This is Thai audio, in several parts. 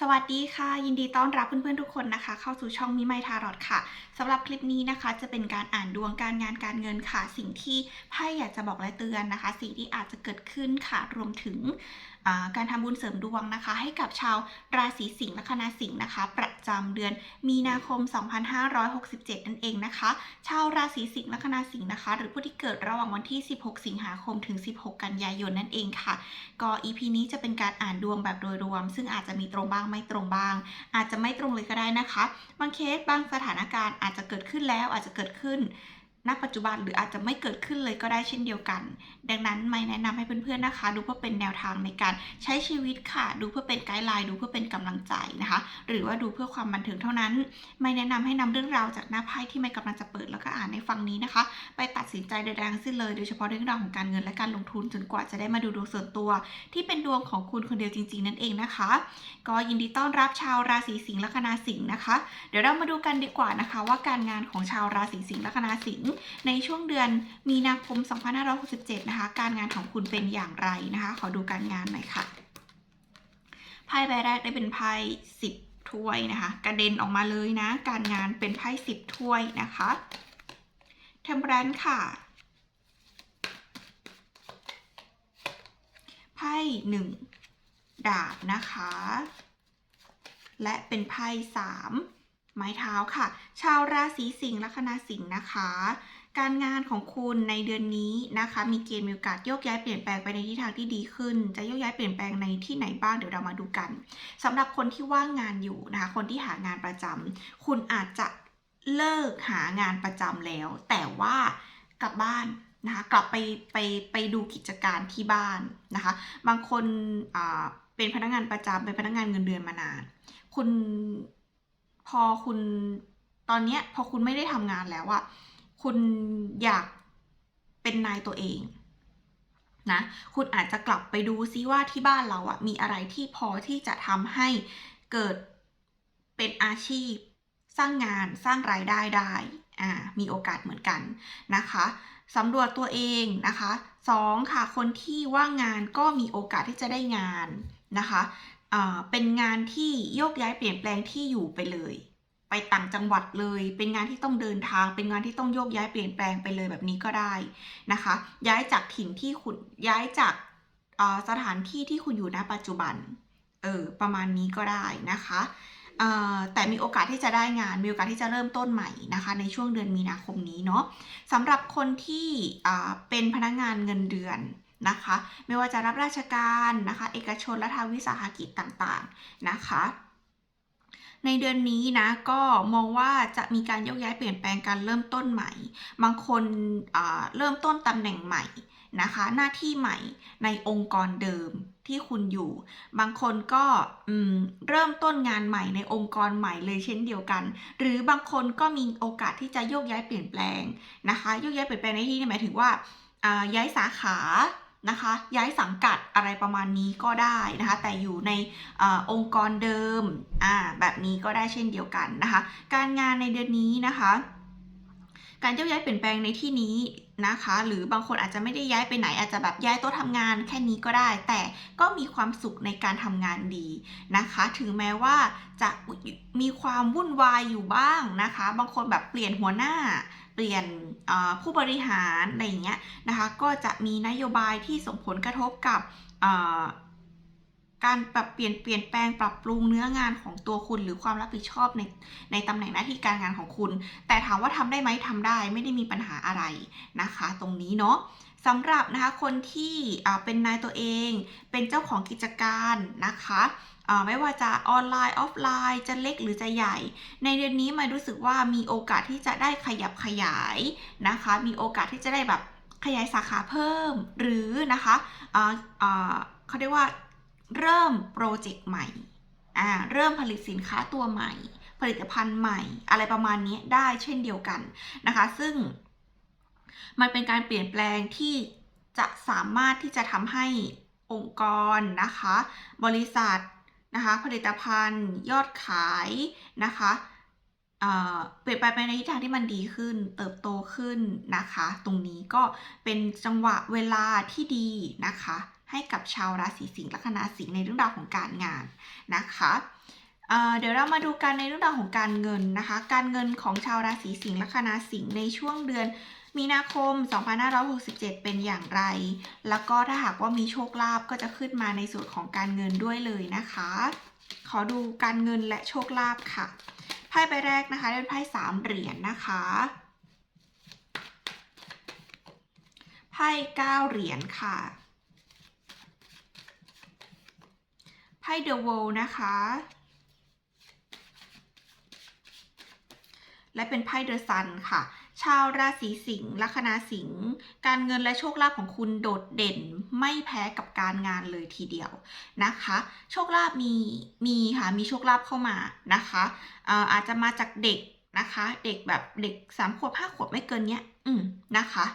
สวัสดีค่ะ ยินดีต้อนรับเพื่อนๆทุกคนนะคะ เข้าสู่ช่องมิไมทารอดค่ะสำหรับคลิปนี้นะคะ จะเป็นการอ่านดวงการงานการเงินค่ะ สิ่งที่ไพ่อยากจะบอกและเตือนนะคะ สิ่งที่อาจจะเกิดขึ้นค่ะรวมถึง การทำบุญเสริมดวงนะคะ ให้กับชาวราศีสิงห์และคณะสิงห์นะคะ ประจำเดือนมีนาคม 2567 นั่นเองนะคะ ชาวราศีสิงห์และคณะสิงห์นะคะ หรือผู้ที่เกิดระหว่างวันที่ 16 สิงหาคมถึง 16 กันยายนนั่นเองค่ะ ก็ EP นี้จะเป็นการอ่านดวงแบบโดยรวม ซึ่งอาจจะมีตรงบ้างไม่ตรงบ้าง อาจจะไม่ตรงเลยก็ได้นะคะ บางเคสบางสถานการณ์อาจจะเกิดขึ้นแล้วอาจจะเกิดขึ้น ณปัจจุบันหรืออาจจะไม่เกิดขึ้นเลยก็ได้เช่นเดียวกัน ดังนั้นไม่แนะนำให้เพื่อนๆนะคะ ดูเพื่อเป็นแนวทางในการใช้ชีวิตค่ะ ดูเพื่อเป็นไกด์ไลน์ดูเพื่อเป็นกำลังใจนะคะ หรือว่าดูเพื่อความบันเทิงเท่านั้น ไม่แนะนำให้นำเรื่องราวจากหน้าไพ่ที่ไม่กำลังจะเปิดแล้วก็อ่านในฟังนี้นะคะ ไปตัดสินใจใดๆทั้งสิ้นเลยโดยเฉพาะเรื่องราวของการเงินและการลงทุนจนกว่าจะได้มาดูดวงส่วนตัว ที่เป็นดวงของคุณคนเดียวจริง ๆ นั่นเองนะคะ ก็ยินดีต้อนรับชาวราศีสิงห์ละคณาสิงห์นะคะ เดี๋ยวเรามาดูกันดีกว่านะคะ ว่าการงานของชาวราศีสิงห์ละคณาสิงห์ในช่วงเดือนมีนาคม 2567 นะคะ การงานของคุณเป็นอย่างไรนะคะ ขอดูการงานหน่อยค่ะ ไพ่ใบแรกได้เป็นไพ่10ถ้วยนะคะ กระเด็นออกมาเลยนะ การงานเป็นไพ่10ถ้วยนะคะเทมเปรันค่ะไพ่หนึ่งดาบนะคะ และเป็นไพ่สาม ไม้เท้าค่ะ ชาวราศีสิงห์ลัคนาสิงห์นะคะ การงานของคุณในเดือนนี้นะคะ มีเกณฑ์มีโอกาสโยกย้ายเปลี่ยนแปลงไปในทิศทางที่ดีขึ้น จะโยกย้ายเปลี่ยนแปลงในที่ไหนบ้างเดี๋ยวเรามาดูกันสำหรับคนที่ว่างงานอยู่นะคะ คนที่หางานประจำคุณอาจจะเลิกหางานประจำแล้ว แต่ว่ากลับบ้านนะคะกลับไปไปไปดูกิจการที่บ้านนะคะ บางคนเป็นพนักงานประจำเป็นพนักงานเงินเดือนมานาน คุณ พอคุณตอนเนี้ยพอคุณไม่ได้ทำงานแล้วอะคุณอยากเป็นนายตัวเองนะคุณอาจจะกลับไปดูซิว่าที่บ้านเราอะมีอะไรที่พอที่จะทำให้เกิดเป็นอาชีพ สร้างงานสร้างรายได้ได้อ่ามีโอกาสเหมือนกันนะคะสำรวจตัวเองนะคะสองค่ะคนที่ว่างงานก็มีโอกาสที่จะได้งานนะคะ เป็นงานที่โยกย้ายเปลี่ยนแปลงที่อยู่ไปเลย ไปต่างจังหวัดเลย เป็นงานที่ต้องเดินทาง เป็นงานที่ต้องโยกย้ายเปลี่ยนแปลงไปเลยแบบนี้ก็ได้นะคะ ย้ายจากถิ่นที่คุณย้ายจากสถานที่ที่คุณอยู่ณปัจจุบันเออประมาณนี้ก็ได้นะคะแต่มีโอกาสที่จะได้งาน มีโอกาสที่จะเริ่มต้นใหม่นะคะ ในช่วงเดือนมีนาคมนี้เนาะสำหรับคนที่เป็นพนักงานเงินเดือน นะคะ ไม่ว่าจะรับราชการนะคะ เอกชนและทางวิสาหกิจต่างๆนะคะในเดือนนี้นะก็มองว่าจะมีการโยกย้ายเปลี่ยนแปลงการเริ่มต้นใหม่ บางคนเริ่มต้นตำแหน่งใหม่นะคะ หน้าที่ใหม่ในองค์กรเดิมที่คุณอยู่ บางคนก็เริ่มต้นงานใหม่ในองค์กรใหม่เลยเช่นเดียวกัน หรือบางคนก็มีโอกาสที่จะโยกย้ายเปลี่ยนแปลงนะคะโยกย้ายเปลี่ยนแปลงในที่นี้หมายถึงว่าย้ายสาขา นะคะ ย้ายสังกัดอะไรประมาณนี้ก็ได้นะคะ แต่อยู่ในอองค์กรเดิมอ่าแบบนี้ก็ได้เช่นเดียวกันนะคะ การงานในเดือนนี้นะคะ การโยกย้ายเปลี่ยนแปลงในที่นี้นะคะ หรือบางคนอาจจะไม่ได้ย้ายไปไหนอาจจะแบบย้ายโต๊ะทำงานแค่นี้ก็ได้ แต่ก็มีความสุขในการทำงานดีนะคะ ถึงแม้ว่าจะมีความวุ่นวายอยู่บ้างนะคะ บางคนแบบเปลี่ยนหัวหน้า เปลี่ยนผู้บริหารอะไรอย่างเงี้ยนะคะก็จะมีนโยบายที่ส่งผลกระทบกับการปรับเปลี่ยนเปลี่ยนแปลงปรับปรุงเนื้องานของตัวคุณหรือความรับผิดชอบในในตำแหน่งหน้าที่การงานของคุณ แต่ถามว่าทำได้ไหมทำได้ไม่ได้มีปัญหาอะไรนะคะ ตรงนี้เนาะ สำหรับนะคะคนที่เป็นนายตัวเอง เป็นเจ้าของกิจการนะคะไม่ว่าจะออนไลน์ออฟไลน์จะเล็กหรือจะใหญ่ ในเดือนนี้มันรู้สึกว่ามีโอกาสที่จะได้ขยับขยายนะคะ มีโอกาสที่จะได้แบบขยายสาขาเพิ่ม หรือนะคะเขาเรียกว่าเริ่มโปรเจกต์ใหม่เริ่มผลิตสินค้าตัวใหม่ ผลิตภัณฑ์ใหม่ อะไรประมาณนี้ได้เช่นเดียวกันนะคะ ซึ่ง มันเป็นการเปลี่ยนแปลงที่จะสามารถที่จะทำให้องค์กรนะคะ บริษัทนะคะผลิตภัณฑ์ ยอดขายนะคะเปลี่ยนไปไปในทิศทางที่มันดีขึ้น เติบโตขึ้นนะคะ ตรงนี้ก็เป็นจังหวะเวลาที่ดีนะคะ ให้กับชาวราศีสิงห์ลัคนาสิงห์ในเรื่องราวของการงานนะคะเเดี๋ยวเรามาดูกันในเรื่องราวของการเงินนะคะ การเงินของชาวราศีสิงห์ลัคนาสิงห์ในช่วงเดือน มีนาคม 2567 เป็นอย่างไร แล้วก็ถ้าหากว่ามีโชคลาภก็จะขึ้นมาในส่วนของการเงินด้วยเลยนะคะ ขอดูการเงินและโชคลาภค่ะ ไพ่ใบแรกนะคะเป็นไพ่สามเหรียญนะคะไพ่เก้าเหรียญค่ะ ไพ่เดอะ o วลนะคะ และเป็นไพ่เดอะซันค่ะ ชาวราศีสิงห์ลัคนาสิงห์การเงินและโชคลาภของคุณโดดเด่นไม่แพ้กับการงานเลยทีเดียวนะคะ โชคลาภมีมีค่ะมีโชคลาภเข้ามานะคะเอ่ออาจจะมาจากเด็กนะคะ เด็กแบบเด็กสามขวบห้าขวบไม่เกินเนี้ย อืมนะคะ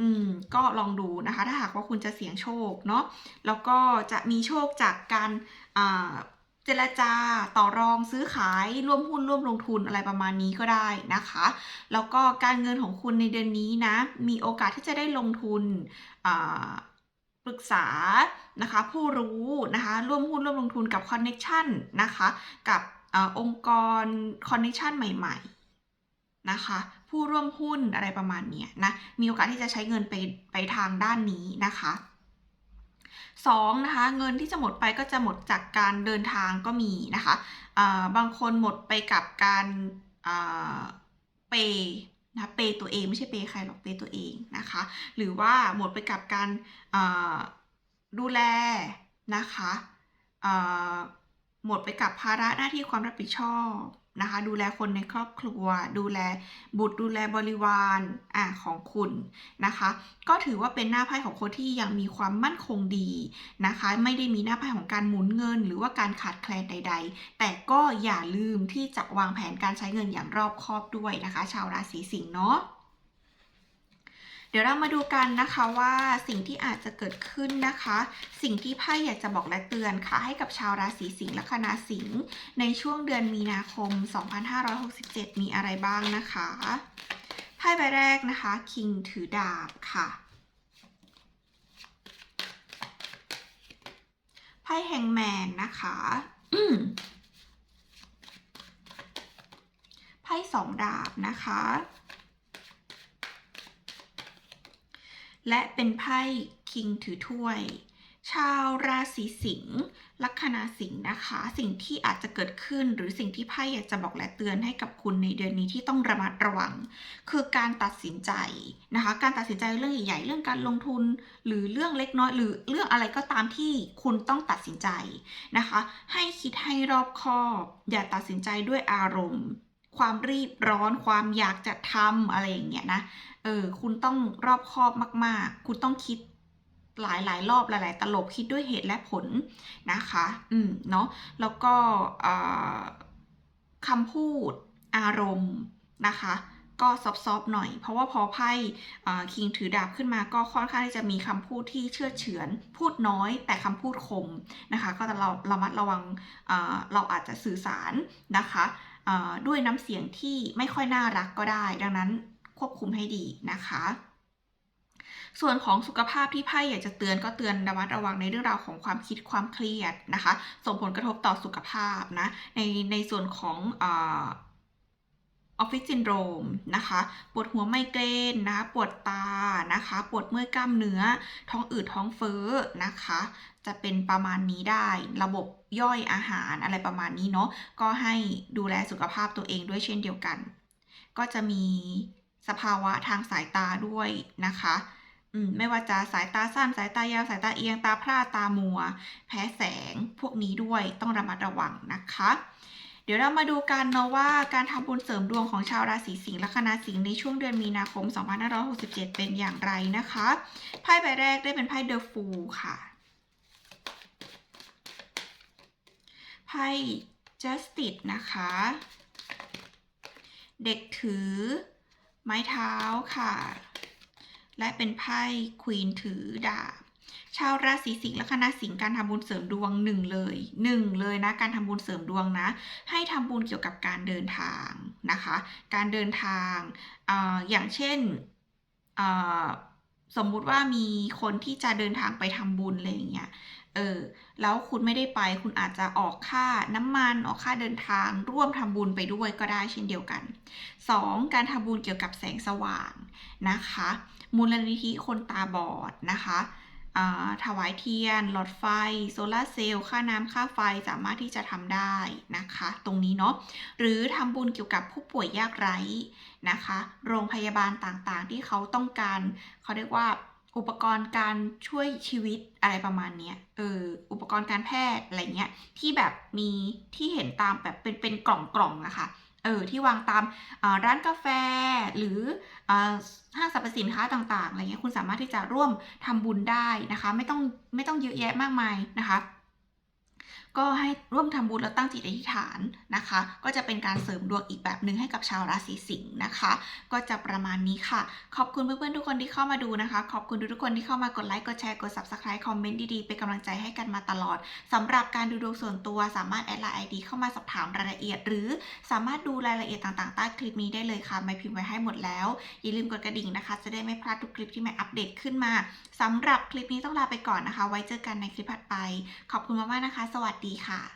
อืมก็ลองดูนะคะ ถ้าหากว่าคุณจะเสี่ยงโชคเนาะแล้วก็จะมีโชคจากการอ่า เจรจาต่อรองซื้อขายร่วมหุ้นร่วมลงทุนอะไรประมาณนี้ก็ได้นะคะ แล้วก็การเงินของคุณในเดือนนี้นะ มีโอกาสที่จะได้ลงทุนปรึกษานะคะผู้รู้นะคะร่วมหุ้นร่วมลงทุนกับคอนเน็ชันนะคะกับอองค์กรคอนเน็ชันใหม่ๆนะคะผู้ร่วมหุ้นอะไรประมาณเนี้ยนะมีโอกาสที่จะใช้เงินไปไปทางด้านนี้นะคะ สองนะคะเงินที่จะหมดไปก็จะหมดจากการเดินทางก็มีนะคะบางคนหมดไปกับการเปย์นะเปย์ตัวเองไม่ใช่เปย์ใครหรอกเปย์ตัวเองนะคะหรือว่าหมดไปกับการดูแลนะคะหมดไปกับภาระหน้าที่ความรับผิดชอบ นะคะ ดูแลคนในครอบครัว ดูแลบุตรดูแลบริวารอะของคุณนะคะ ก็ถือว่าเป็นหน้าไพ่ของคนที่ยังมีความมั่นคงดีนะคะ ไม่ได้มีหน้าไพ่ของการหมุนเงิน หรือว่าการขาดแคลนใด ๆ แต่ก็อย่าลืมที่จะวางแผนการใช้เงินอย่างรอบคอบด้วยนะคะ ชาวราศีสิงห์เนาะ ดี๋ยวเรามาดูกันนะคะว่าสิ่งที่อาจจะเกิดขึ้นนะคะ สิ่งที่ไพ่อยากจะบอกและเตือนค่ะ ให้กับชาวราศีสิงห์และคณาสิงห์ในช่วงเดือนมีนาคม 2567 มีอะไรบ้างนะคะไพ่ใบแรกนะคะคิงถือดาบค่ะไพ่แฮงแมนนะคะไพ่สองดาบนะคะ และเป็นไพ่คิงถือถ้วย ชาวราศีสิงห์ลัคนาสิงห์นะคะ สิ่งที่อาจจะเกิดขึ้นหรือสิ่งที่ไพ่อยากจะบอกและเตือนให้กับคุณในเดือนนี้ที่ต้องระมัดระวัง คือการตัดสินใจนะคะ การตัดสินใจเรื่องใหญ่ๆเรื่องการลงทุน หรือเรื่องเล็กน้อยหรือเรื่องอะไรก็ตามที่คุณต้องตัดสินใจนะคะ ให้คิดให้รอบคอบ อย่าตัดสินใจด้วยอารมณ์ ความรีบร้อนความอยากจะทำอะไรอย่างเงี้ยนะ เออ คุณต้องรอบคอบมาก ๆ คุณต้องคิดหลายๆรอบหลาย ๆ ตลบคิดด้วยเหตุและผลนะคะ อืม เนาะแล้วก็คำพูดอารมณ์นะคะ ก็ซอฟๆหน่อย เพราะว่าพอไพ่คิงถือดาบขึ้นมาก็ค่อนข้างที่จะมีคำพูดที่เชื่อเฉือน พูดน้อยแต่คำพูดคมนะคะ ก็จะเราระมัดระวังเราอาจจะสื่อสารนะคะ ด้วยน้ำเสียงที่ไม่ค่อยน่ารักก็ได้ ดังนั้นควบคุมให้ดีนะคะ ส่วนของสุขภาพที่ไพ่อยากจะเตือนก็เตือนระมัดระวังในเรื่องราวของความคิดความเครียดนะคะ ส่งผลกระทบต่อสุขภาพนะในในส่วนของอ ออฟฟิศซินโดรมนะคะปวดหัวไมเกรนนะปวดตานะคะปวดเมื่อยกล้ามเนื้อ ท้องอืดท้องเฟ้อนะคะ จะเป็นประมาณนี้ได้ระบบย่อยอาหารอะไรประมาณนี้เนาะก็ให้ดูแลสุขภาพตัวเองด้วยเช่นเดียวกัน ก็จะมีสภาวะทางสายตาด้วยนะคะอืมไม่ว่าจะสายตาสั้นสายตายาวสายตาเอียงตาพร่าตามัว แพ้แสงพวกนี้ด้วยต้องระมัดระวังนะคะ เดี๋ยวเรามาดูกันเนาะว่าการทำบุญเสริมดวงของชาวราศีสิงห์และคณาสิงห์ในช่วงเดือนมีนาคม 2567 เป็นอย่างไรนะคะไพ่ใบแรกได้เป็นไพ่เดอะฟูลค่ะ ไพ่ justice นะคะ เด็กถือ ไม้เท้าค่ะ และเป็นไพ่ควีนถือดาบ ชาวราศีสิงห์และคณะสิงห์การทำบุญเสริมดวงหนึ่งเลยหนึ่งเลยนะการทำบุญเสริมดวงนะ ให้ทำบุญเกี่ยวกับการเดินทางนะคะ การเดินทางออย่างเช่นสมมุติว่ามีคนที่จะเดินทางไปทำบุญอะไรอย่างเงี้ยเออแล้วคุณไม่ได้ไปคุณอาจจะออกค่าน้ำมันออกค่าเดินทางร่วมทำบุญไปด้วยก็ได้เช่นเดียวกัน 2. การทำบุญเกี่ยวกับแสงสว่างนะคะ มูลนิธิคนตาบอดนะคะ ถวายเทียน หลอดไฟ โซลาเซลล์ ค่าน้ำค่าไฟสามารถที่จะทำได้นะคะ ตรงนี้เนาะ หรือทำบุญเกี่ยวกับผู้ป่วยยากไร้นะคะ โรงพยาบาลต่างๆ ที่เขาต้องการ เขาเรียกว่าอุปกรณ์การช่วยชีวิตอะไรประมาณนี้เออ อุปกรณ์การแพทย์อะไรเงี้ย ที่แบบมีที่เห็นตามแบบเป็นเป็นกล่องๆอะค่ะ เออที่วางตามร้านกาแฟหรือห้างสรรพสินค้าต่างๆอะไรเงี้ยคุณสามารถที่จะร่วมทำบุญได้นะคะ ไม่ต้องไม่ต้องเยอะแยะมากมายนะคะ ก็ให้ร่วมทำบุญแล้วตั้งจิตอธิษฐานนะคะ ก็จะเป็นการเสริมดวงอีกแบบหนึ่งให้กับชาวราศีสิงห์นะคะ ก็จะประมาณนี้ค่ะ ขอบคุณเพื่อนๆทุกคนที่เข้ามาดูนะคะ ขอบคุณทุกคนที่เข้ามากดไลค์กดแชร์กด subscribe คอมเมนต์ดีๆเป็นกำลังใจให้กันมาตลอดสำหรับการดูดวงส่วนตัวสามารถแอดไลน์ ID เข้ามาสอบถามรายละเอียด หรือสามารถดูรายละเอียดต่างๆใต้คลิปนี้ได้เลยค่ะไม่พิมพ์ไว้ให้หมดแล้ว อย่าลืมกดกระดิ่งนะคะ จะได้ไม่พลาดทุกคลิปที่แม่อัปเดตขึ้นมาสำหรับคลิปนี้ต้องลาไปก่อนนะคะ ไว้เจอกันในคลิปถัดไป ขอบคุณมากๆนะคะ สวัสดีค่ะ